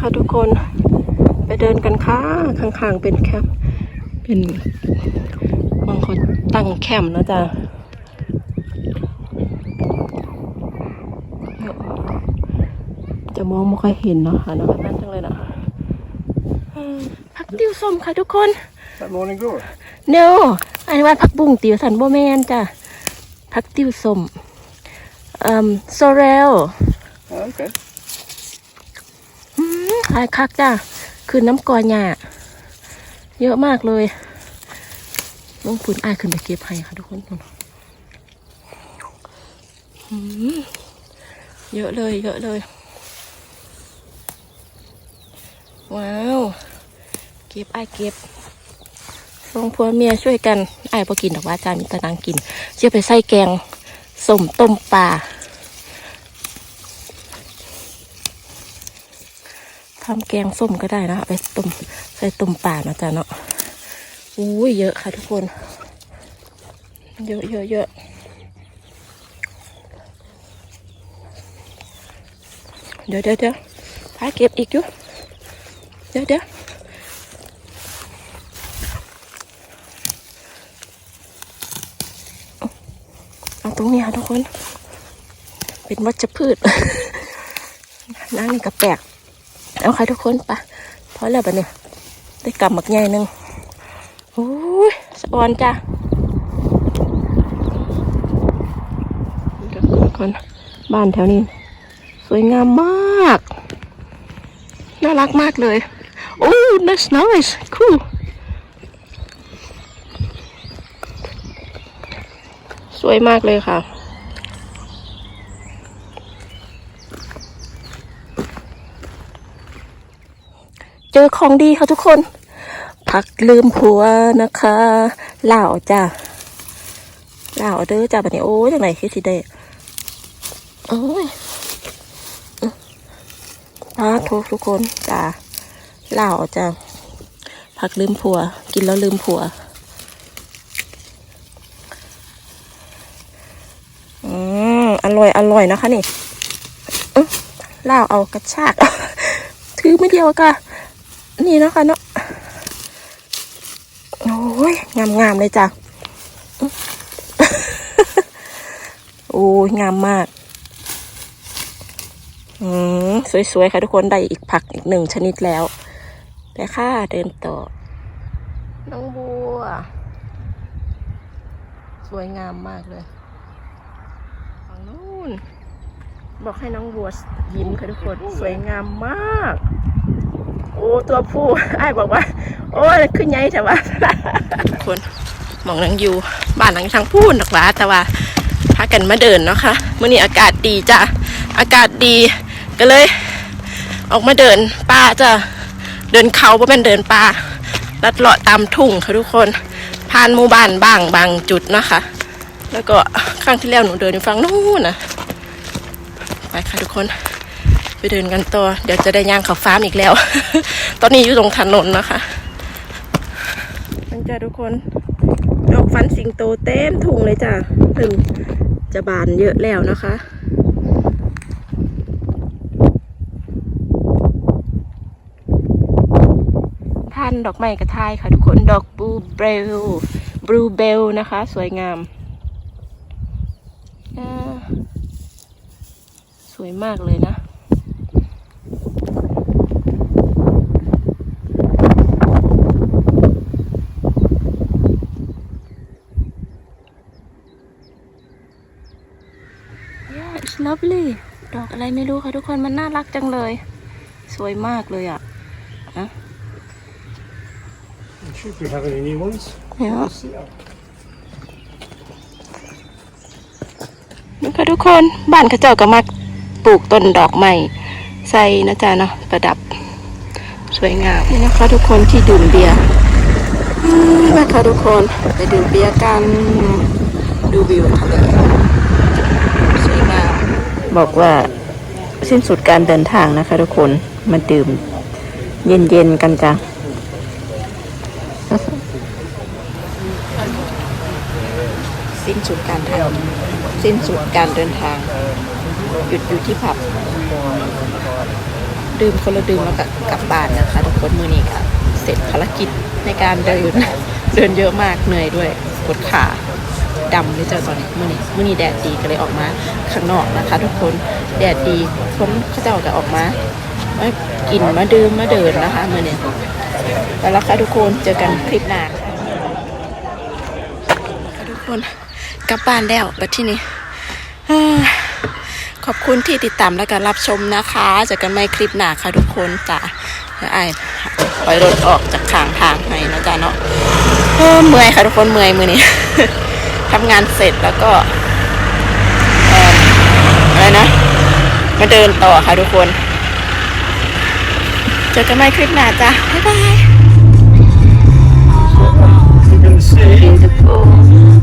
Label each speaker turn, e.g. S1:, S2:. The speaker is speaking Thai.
S1: ค่ะทุกคนไปเดินกันค่ะข้างๆเป็นแคมป์เป็นบางคนตั้งแคมป์นะจ๊ะจะมองไม่ค่อยเห็นเนาะค่ะนะคะนั่นจังเลยนะอืมผักติ้วส้มค่ะทุกคน
S2: Is that morning glory?
S1: no อันนี้ว่าผักบุ้งติ๋วสันโบแมนจ้ะผักติ้วส้มอืมโซเรล
S2: Oh, okay.
S1: ขายคักจ้ะคือน้ำกอหยาเยอะมากเลยลงฝุ่นอายขึ้นไปเก็บให้ค่ะทุกคนเยอะเลย เยอะเลย ว้าว เก็บอายเก็บสองผัวเมียช่วยกันอายพอกินแต่ว่าจามีแตะนางกินเชื่อไปใส่แกงสมต้มปลา ทำแกงส้มก็ได้นะเอาไปต้มใส่ต้มป่านะจ๊ะเนาะอุ้ยเยอะค่ะทุกคน เยอะเยอะเยอะเดี๋ยวเดี๋ยวเดี๋ยวพาเก็บอีกอยู่เดี๋ยวเดี๋ยวเอาตรงนี้ค่ะทุกคน เป็นวัชพืชนั่งนี่ก็แปลก เอาค่ะทุกคนปะพอแล้วปะเนี่ยได้กำหมักใหญ่หนึ่งโอ้ยสะอนจ้ะทุกคนบ้านแถวนี้ สวยงามมาก น่ารักมากเลยโอ้ that's nice cool สวยมากเลยค่ะ เจอของดีค่ะทุกคน ผักลืมผัวนะคะเหล่าจ้ะเหล่าเด้อจ้ะบัดนี้โอ้ยจังไหนคือสิได้โอ้ยปาทุกทุกคนจ้ะเหล่าจ้ะผักลืมผัว กินแล้วลืมผัวอืมอร่อยอร่อยนะคะนี่เล่าเอากระชากถือไม่เดียวกะ นี่นะคะเนาะโอ้ยงามงามๆเลยจ้ะโอ้ยงามมากอืมสวยๆ ค่ะทุกคนได้อีกผักอีกหนึ่งชนิดแล้วไปค่ะเดินต่อ น้องบัว สวยงามมากเลยฝั่งนู้นบอกให้น้องบัวยิ้มค่ะทุกคน สวยงามมาก โอ้ตัวผู้ไอ้บอกว่า โอ้ขึ้นใหญ่แต่ว่าคนมองนังอยู่บ้านหลังทางพูนหรอกว่าแต่ว่าพากันมาเดินเนาะค่ะมื่อนี้อากาศดีจ้ะอากาศดีก็เลย ออกมาเดินป่าจ้ะเดินเขาเพราะมันเดินป่าลัดเลาะตามทุ่งค่ะทุกคนผ่านหมู่บ้านบ้างบางจุดนะคะ แล้วก็ครั้งที่แล้วหนูเดินอยู่ฝั่งนู้นนะไปค่ะทุกคน ไปเดินกันต่อเดี๋ยวจะได้ย่างเขาฟาร์มอีกแล้ว ตอนนี้อยู่ตรงถนนนะคะมันจะทุกคนดอกฟันสิงโตเต็มถุงเลยจ้ะถึงจะบานเยอะแล้วนะคะท่านดอกไม้กระทายค่ะทุกคนดอกบลูเบลบลูเบลนะคะ สวยงามอ่าสวยมากเลยนะ Yeah it's lovely ดอกอะ ไรไม่รู้ค่ะทุกคนมันน่ารักจังเลย สวยมากเลยอะ
S2: Should we have any new ones?
S1: เนี่ย
S2: Yeah.
S1: นี่ค่ะทุกคนบ้านเขาเจ้าก็มักปลูกต้นดอกไม้ใส่นะจ๊ะเนาะประดับ สวยงามนี่นะคะทุกคนที่ดื่มเบียร์อืมนะคะทุกคนไปดื่มเบียร์กันดูวิวทะเลสวยงาม
S3: บอกว่า สิ้นสุดการเดินทางนะคะทุกคนมาดื่มเย็นๆกันจ้ะสิ้นสุดการทางสิ้นสุดการเดินทาง หยุดอยู่ที่ผับ
S1: ดื่มคนละดื่มแล้วก็กลับบ้านนะคะทุกคนมือนี้ก็เสร็จภารกิจในการเดิน เดินเยอะมากเหนื่อยด้วยปวดขา ดำเลยเจอตอนนี้มื่อนี้มื่อนี้แดดดีก็เลยออกมาข้างนอกนะคะ ทุกคนแดดดีคนเขาเจ้าก็ออกมามากินมาดื่มมาเดินนะคะมื่อนี้แล้วค่ะทุกคนเจอกันคลิปหน้าค่ะทุกคนกลับบ้านแล้วบัดที่นี่ขอบคุณที่ติดตามและการรับชมนะคะเจอกันใหม่คลิปหน้าค่ะทุกคนจ้ะไอ้ปล่อยรถออกจากข้างทางให้นะจ๊ะเนาะเมื่อยค่ะทุกคนเมื่อยมือนี้ ทำงานเสร็จแล้วก็เอ่ออะไรนะ มาเดินต่อค่ะทุกคน เจอกันใหม่คลิปหน้าจ้ะ บ๊ายบาย